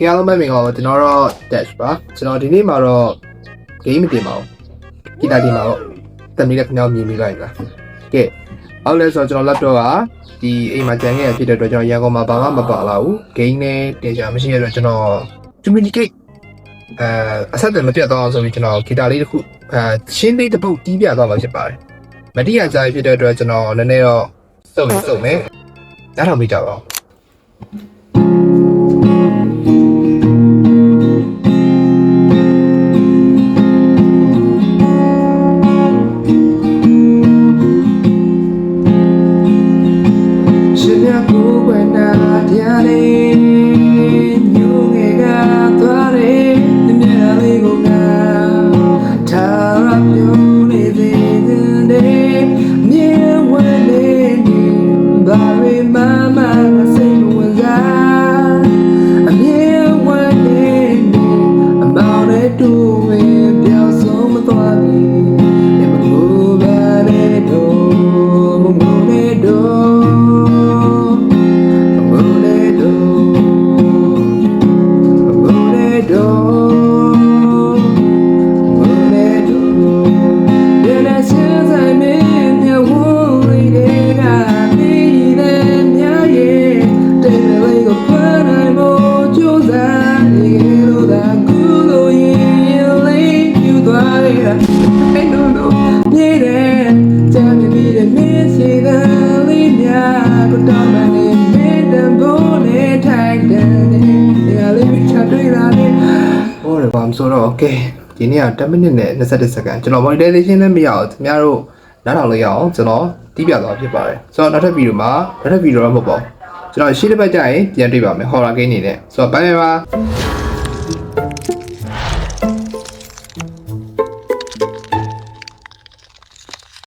ကဲအားလုံးပဲမင်္ဂလာပါကျွန်တော်တော့ dash ပါကျွန်တော်ဒီနေ့မှာတော့ game မတင်ပါဘူးဂီတာတင်ပါတော့တမီးလည်းခင်ဗျားမြင်မိလိုက်လားကဲအောက်လဲဆိုတော့ကျွန်တော် laptop ကဒီအိမ်မှာကျန်ခဲ့ရဖြစ်တဲ့အတွက်ကျွန်တော်ရန်ကုန်မှာဘာမှမပါလာဘူး game နဲ့တင်ကြမရှိရတဲ့အတွက်ကျွန်တော် communicate အဲအဆက်အသွယ်မပြတ်သွားအောင်ဆိုပြီးကျွန်တော်ဂီတာလေးတစ်ခုအဲရှင်းလေးတစ်ပုတ်တီးပြသွားမှာဖြစ်ပါတယ်မတိရကြဖြစ်တဲ့အတွက်ကျွန်တော်နည်းနည်းတော့စုံရင်စုံမယ်နားထောင်မိကြပါဦး ရှင်မြတ်ကိုယ်ွယ်နာတရားလေး ဟောတယ်ဘာမဆိုတော့ okay ဒီနေ့က10မိနစ်နဲ့21စက္ကန့်ကျွန်တော် monetization လည်းမရအောင်ခင်ဗျားတို့နားထောင်လို့ရအောင်ကျွန်တော်တီးပြသွားဖြစ်ပါတယ်ဆိုတော့နောက်ထပ်ဗီဒီယိုမှာနောက်ထပ်ဗီဒီယိုတော့မဟုတ်ပါဘူးကျွန်တော်ရှေ့တစ်ပတ်ကျရင်ပြန်တွေ့ပါမယ် horror game အနေနဲ့ဆိုတော့ bye bye ပါ